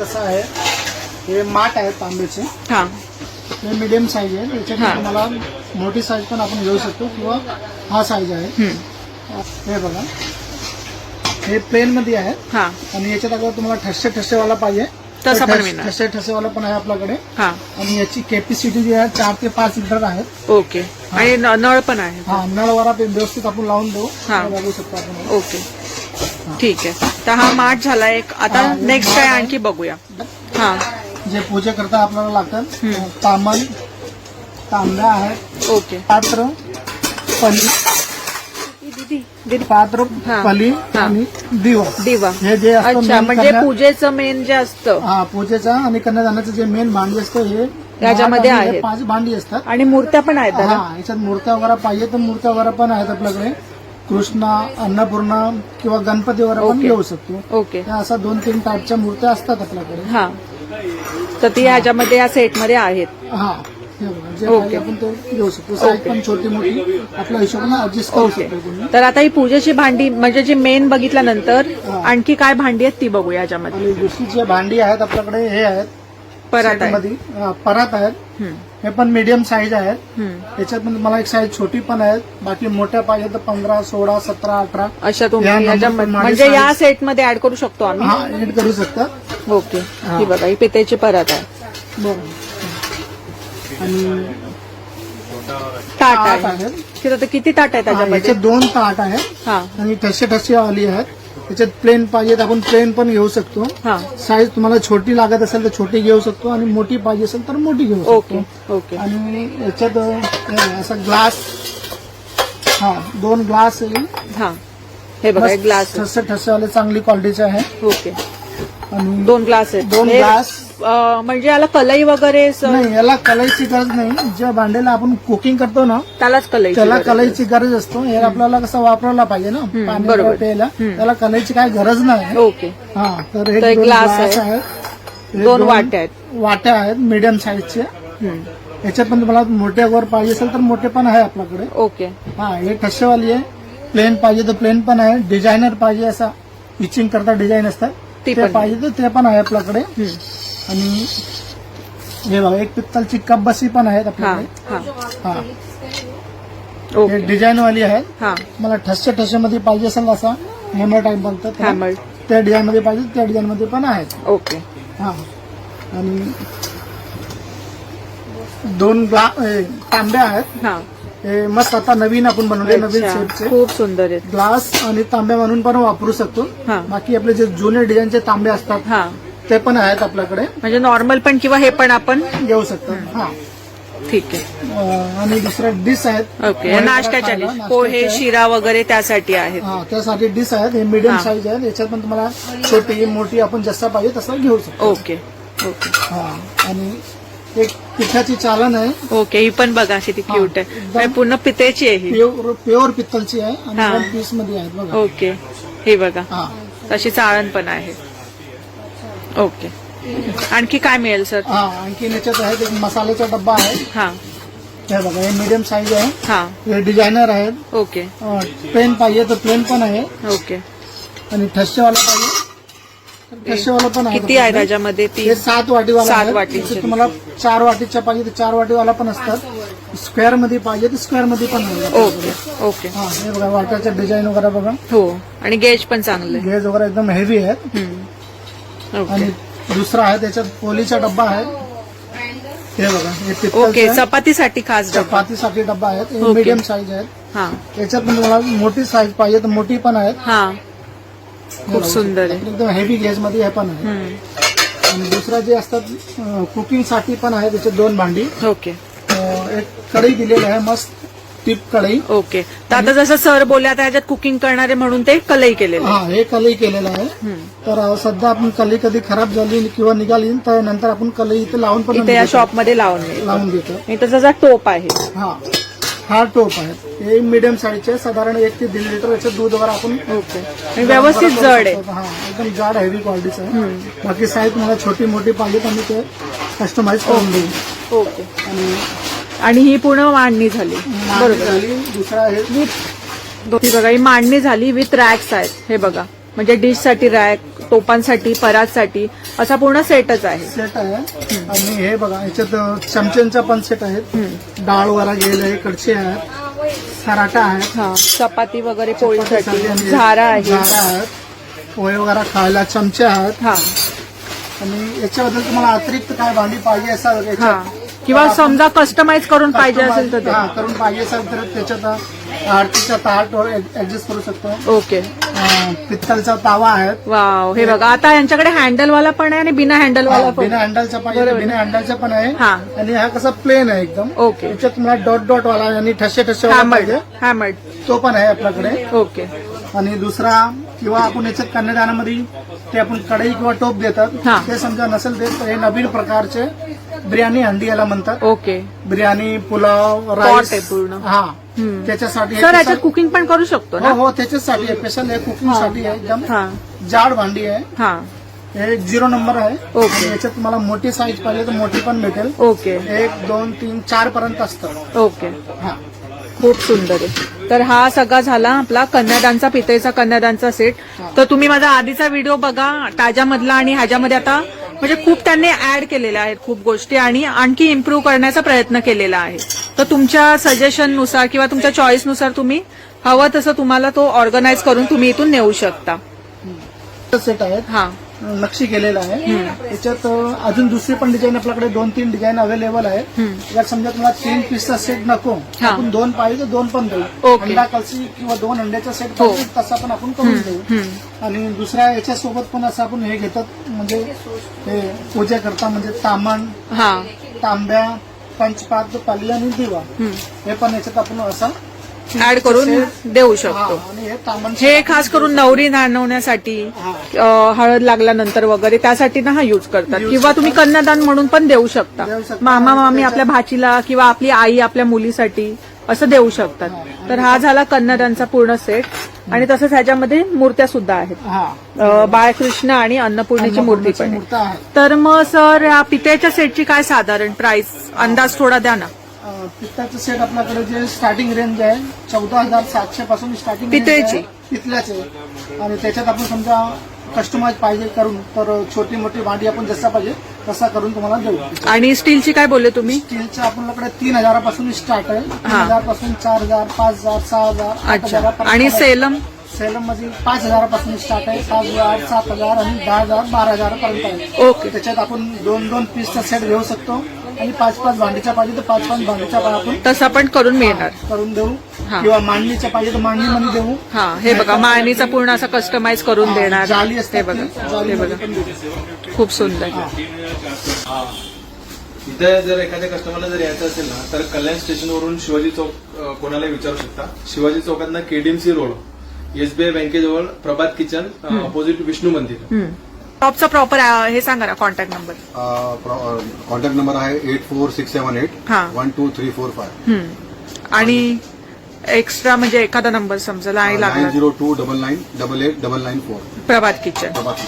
कसं आहे. हे माठ आहेत तांब्याचे. हा. हे मिडियम साईज आहे याच्यात हा. तुम्हाला मोठी साईज पण आपण घेऊ शकतो किंवा हा साईज आहे. हे बघा. हे प्लेन मध्ये आहे. हा. आणि याच्यात अगर तुम्हाला ठसे ठसेवाला पाहिजे. तसा तर पण ठस- मिळणार. ठसे ठसेवाला पण आहे आपल्याकडे. हा. आणि याची कॅपॅसिटी जी आहे चार ते पाच लिटर आहेत. ओके. आणि नळ पण आहे. हा नळवारा ते व्यवस्थित आपण लावून देऊ. बघू शकतो आपण. ओके. ठीक आहे. तर हा माठ झाला एक. आता हा, नेक्स्ट काय आहे. आणखी बघूया. हा. जे पूजे करता आपल्याला लागतात. तामन तांब्या आहेत ओके. पात्र पली. दीदी पात्र हा. पली हा. आणि दिवा. दिवा. हे जे असतं अच्छा main म्हणजे पूजेचं मेन जे असतं. हा पूजेचा आणि कन्यादानाचं जे मेन भांडी असतं हे याच्यामध्ये माठ आणि हे आहेत. पाच भांडी असतात. आणि मूर्त्या पण आहेत दादा. हा याच्यात मूर्त्या वगैरे पाहिजे तर मूर्त्या वगैरे पण आहेत आपल्याकडे. कृष्णा अन्नपूर्णा किंवा गणपती वगैरे पण ओके. घेऊ शकतो. ओके. त्या असा दोन तीन टाईपच्या मूर्त्या असतात आपल्याकडे. हा. तर ती ह्याच्यामध्ये या सेटमध्ये आहेत. हा. हे बघा, जे ओके. पाहिजे आपण ते घेऊ शकतो. साईज पण छोटी मोठी आपल्या हिशोबाने ऍडजस्ट करू ओके. शकतो तुम्ही. तर आता ही पूजेची भांडी म्हणजे जी मेन बघितल्यानंतर हा. आणखी काय भांडी आहेत ती बघूया याच्यामध्ये. आणि दुसरी जे भांडी आहेत आपल्याकडे हे आहेत. परत आहे मध्ये परात आहेत. हे पण मीडियम साईज आहेत. हम्म. याच्यात पण मला एक साईज छोटी पण आहेत. बाकी मोठ्या पाहिजे तर पंधरा सोळा सतरा अठरा अशा म्हणजे या size- सेटमध्ये ऍड करू शकतो आम्ही. हा एड करू शकतात ओके हा. बघा ही पितेची परत आहे. आणि ताट आहे. किती ताट आहे त्याच्यामध्ये? दोन ताट आहेत. हा. आणि ठसे ठसे आली आहेत. त्याच्यात प्लेन पाहिजे तर आपण प्लेन पण घेऊ शकतो. हा. साईज तुम्हाला छोटी लागत असेल तर छोटी घेऊ शकतो आणि मोठी पाहिजे असेल तर मोठी घेऊ ओके शकतो ओके आणि याच्यात असा ग्लास हा दोन ग्लास येईल हा. हे बघा एक ग्लास ठसे ठसेवाले चांगली क्वालिटीचे आहे. ओके आणि दोन ग्लास आहेत. दोन हे, ग्लास म्हणजे याला कलई वगैरे स- नाही याला कलाईची गरज नाही. ज्या भांड्याला आपण कुकिंग करतो ना त्यालाच कलई त्याला कलाईची गरज असतो. हे आपल्याला कसं वापरायला पाहिजे ना पाणी बरोबर. वगैरे प्यायला. त्याला कलाईची काय गरज नाही. ओके. हा तर तर हे एक दोन glass ग्लास आहे. आहेत. हे दोन वाट्या आहेत. वाट्या आहेत मीडियम साईजचे हम्म, याच्यात पण तुम्हाला मोठे वर पाहिजे असेल तर मोठे पण आहे आपल्याकडे. ओके. हा हे ठसेवाली आहे. प्लेन पाहिजे तर प्लेन पण आहे. डिझायनर पाहिजे असा इचिंग करता डिझाईन असतात. ती ते पण. पाहिजे तर ते पण आहे आपल्याकडे. हम्म, आणि हे बघा एक पित्तलची कप बसी पण आहेत आपल्याकडे. हा ओके डिझाईन वाली आहे हा. मला ठस्य ठसेमध्ये पाहिजे असेल असा हॅमर टाईप. हॅमर त्या डिझाईन मध्ये पाहिजे त्या डिझाईन मध्ये पण आहेत. ओके हा. आणि दोन तांब्या आहेत. हा. हे मस्त आता नवीन आपण बनवले नवीन शेपचे खूप सुंदर आहेत. ग्लास आणि तांब्या म्हणून पण वापरू शकतो. हा. बाकी आपले जे जुने डिझाईनचे तांबे असतात ते पण आहेत आपल्याकडे. म्हणजे नॉर्मल पण किंवा हे पण आपण घेऊ शकतात हा. ठीक आहे. अं, आणि दुसरे डिश आहेत. ओके. नाश्त्याच्या खायला, डिश पोहे. शिरा वगैरे त्यासाठी आहेत. हा त्यासाठी डिश आहेत. हे मीडियम हा. साईज आहेत. याच्यात पण तुम्हाला छोटी मोठी आपण जसं पाहिजे तसं घेऊ शकतो. ओके. ओके. हा आणि एक पिठाची चालन आहे. ओके. ही पण बघा किती हा, क्यूट आहे. एकदम- म्हणजे पूर्ण पितेची आहे ही. प्युअर प्युअर पित्तलची आहे हा. आणि वन पीसमध्ये आहेत बघा. ओके. हे बघा. हा. तशी चाळण पण आहे. ओके. आणखी काय मिळेल सर? हा आणखी याच्यात एक मसाल्याचा डब्बा आहे. हा. हे बघा हे मीडियम साईज आहे. हा. हे डिझायनर आहेत. ओके. प्लेन पाहिजे तर प्लेन पण आहे. ओके. आणि ठस्सेवाला पाहिजे. तर ठस्सेवाला पण आहे. किती आहे त्याच्यामध्ये? ती हे सात वाटीवाला सात आहे. वाटीचे. तुम्हाला चार वाटीच्या पाहिजे तर चार वाटीवाला पण असतात. स्क्वेअरमध्ये पाहिजे तर स्क्वेअरमध्ये पण आहे. Okay okay. हा हे बघा वाट्याचं डिझाईन वगैरे बघा. हो आणि गेज पण चांगले गेज वगैरे एकदम हेवी आहेत. आणि दुसरा आहे त्याच्यात पोलीचा डब्बा आहे. हे बघा हे ओके पित्तलचं आहे. चपातीसाठी खास डबा चपातीसाठी डब्बा आहेत. हे ओके. मीडियम साईज आहेत. हा. याच्यात पण तुम्हाला मोठी साईज पाहिजे तर मोठी पण आहेत. हा. हे खूप बघा. सुंदर आहे. एकदम हेवी गेजमध्ये हे पण आहे. हम्म, आणि दुसरा जे असतात कुकिंगसाठी पण आहे त्याचे दोन भांडी. ओके अं, एक कढई दिलेली आहे मस्त. टिप कढई. ओके. तर आता जसं सर बोलले आता ह्याच्यात कुकिंग करणारे म्हणून ते कलई केलेले. हा हे कलई केलेलं आहे. तर अं, सध्या आपण कलई कधी खराब झाली किंवा निघाली तर नंतर आपण कलई इथे लावून पण इथे या. शॉपमध्ये लावून मिळेल लावून देतो. इथं त्याचा टोप आहे. हा हा टोप आहे. हे मीडियम साईजचे आहे. साधारण एक ते दीड लिटर याचं दूध वगैरे आपण ओके. आणि व्यवस्थित जड आहे. हा एकदम जाड हेवी क्वालिटीचं आहे. बाकी साईज मला छोटी मोठी पाहिजे तर मी ते कस्टमाइज करून देईन. ओके. आणि आणि ही पूर्ण मांडणी झाली. बरोबर. दुसरा आहे ही बघा ही मांडणी झाली विथ रॅक्स आहेत. हे बघा. म्हणजे डिशसाठी रॅक तोपांसाठी परातसाठी असा पूर्ण सेटच आहे. सेट आहे. आणि हे बघा याच्यात चमच्यांचा पण सेट आहेत डाळ वरा गेल आहे कडचे आहेत सराटा आहेत हा चपाती वगैरे पोळीसाठी झारा आहे. झारा आहेत पोहे वगैरे खायला चमचे आहेत. हा. आणि याच्याबद्दल तुम्हाला अतिरिक्त काय भांडी पाहिजे हा याच्यात? किंवा समजा कस्टमाइज करून पाहिजे असेल तर हा, ते करून पाहिजे असेल तर त्याच्यात आरतीचा ताट ऍडजस्ट करू शकतो. ओके अं, पित्तलचा तावा आहे. वाव हे बघा आता यांच्याकडे हँडल वाला पण आहे आणि बिना हँडल वाला पण. बिना हँडलचा तर बरोबर. बिना हँडलचा पण आहे. हा. आणि हा कसा प्लेन आहे एकदम. ओके याच्यात तुम्हाला डॉट डॉट वाला आणि ठसे ठसे वाला हॅमर्ड पाहिजे. हॅमर्ड तो पण आहे आपल्याकडे. ओके आणि दुसरा किंवा आपण याच्यात कन्यादानामध्ये ते आपण कढई किंवा टोप हा. देतात ते समजा नसेल देत तर हे नवीन प्रकारचे बिर्याणी हंडी याला म्हणतात. ओके. बिर्याणी पुलाव राईस आहे पूर्ण. हा. हम्म. त्याच्यासाठी हे सर याच्यात special- कुकिंग पण करू शकतो हो ना? हो त्याच्यासाठी आहे स्पेशल आहे कुकिंगसाठी आहे. एकदम हा. जाड भांडी आहे. हा. हे झिरो नंबर आहे. ओके. आणि याच्यात तुम्हाला मोठी साईज पाहिजे तर मोठी पण भेटेल. ओके. एक दोन तीन चार पर्यंत असतं. ओके. हा. खूप सुंदर आहे. तर हा सगळा झाला आपला कन्यादानचा पितळेचा कन्यादानचा सेट तर तुम्ही माझा आधीचा व्हिडिओ बघा ताज्यामधला आणि ह्याच्यामध्ये आता म्हणजे खूप त्यांनी ऍड केलेल्या आहेत खूप गोष्टी आणि आणखी इम्प्रूव्ह करण्याचा प्रयत्न केलेला आहे. तर तुमच्या सजेशननुसार किंवा तुमच्या चॉईसनुसार तुम्ही हवं तसं तुम्हाला तो ऑर्गनाईज करून तुम्ही इथून नेऊ शकता. सेट आहेत? हा. नक्षी केलेला आहे. याच्यात अं, अजून दुसरी पण डिझाईन आपल्याकडे दोन तीन डिझाईन अवेलेबल आहे जर समजा तुम्हाला तीन पीसचा सेट नको हा. आपण दोन पाहिजे दोन पण देऊ. अंडा कलसी किंवा दोन अंड्याचा सेट हो. पाहिजे तसा पण आपण करून देऊ. आणि दुसऱ्या याच्यासोबत पण असं आपण हे घेतात म्हणजे हे पूजा करता म्हणजे तामण हा. तांब्या पंचपात पाली आणि दिवा. हे पण याच्यात आपण असं ऍड करून देऊ शकतो. हे खास करून नवरी नाणवण्यासाठी हळद लागल्यानंतर वगैरे त्यासाठी ना हा यूज करतात. किंवा तुम्ही कन्यादान म्हणून पण देऊ शकता. मामा मामी आपल्या भाचीला किंवा आपली आई आपल्या मुलीसाठी असं देऊ शकतात. तर हा झाला कन्यादानचा पूर्ण सेट आणि तसंच ह्याच्यामध्ये मूर्त्या सुद्धा आहेत. बाळकृष्ण आणि अन्नपूर्णेची मूर्ती पण तर मग सर या पित्याच्या सेटची काय साधारण प्राइस अंदाज थोडा द्या ना. पित्ताचं सेट आपल्याकडे जे स्टार्टिंग रेंज आहे चौदा हजार सातशे पासून स्टार्टिंग पितळेची? पितल्याचे. आणि त्याच्यात आपण समजा कस्टमाइज पाहिजे करून तर छोटी मोठी भांडी आपण जसा पाहिजे तसा करून तुम्हाला देऊ. आणि स्टीलची काय बोलले तुम्ही? स्टीलचं आपल्याकडे तीन हजारापासून स्टार्ट आहे. तीन हा. हजारपासून चार हजार पाच हजार सहा हजार आठ अच्छा. हजारापर्यंत आणि आहे. सेलम? सेलममध्ये पाच हजारापासून स्टार्ट आहे. सात हजार सात हजार आणि दहा हजार बारा हजारापर्यंत आहे. ओके. त्याच्यात आपण दोन दोन पीसचा सेट घेऊ शकतो. आणि पाच पाच भांडीचा पाहिजे तर पाच पाच भांडीचा पण आपण तसा पण करून मिळणार. करून देऊ. हा. किंवा मांडणीचा पाहिजे तर मांडणीमध्ये देऊ. हा हे बघा मायनीचा पूर्ण असं कस्टमाइज करून देणार. जाली असते हे बघा हे बघा. खूप सुंदर. इथं जर एखाद्या कस्टमरला जर यायचं असेल ना तर कल्याण स्टेशनवरून शिवाजी चौक अ, कोणालाही विचारू शकता? शिवाजी चौकातनं केडीएमसी रोड एसबीआय बँकेजवळ प्रभात किचन अपोजिट विष्णू मंदिर. टॉपचा प्रॉपर हे सांगा ना कॉन्टॅक्ट नंबर कॉन्टॅक्ट नंबर आहे eight four six seven eight हा. One two three four five. आणि एक्स्ट्रा म्हणजे एखादा नंबर समजा नाईन लागला. Zero two double nine double eight double nine four Prabhat kitchen Prabhat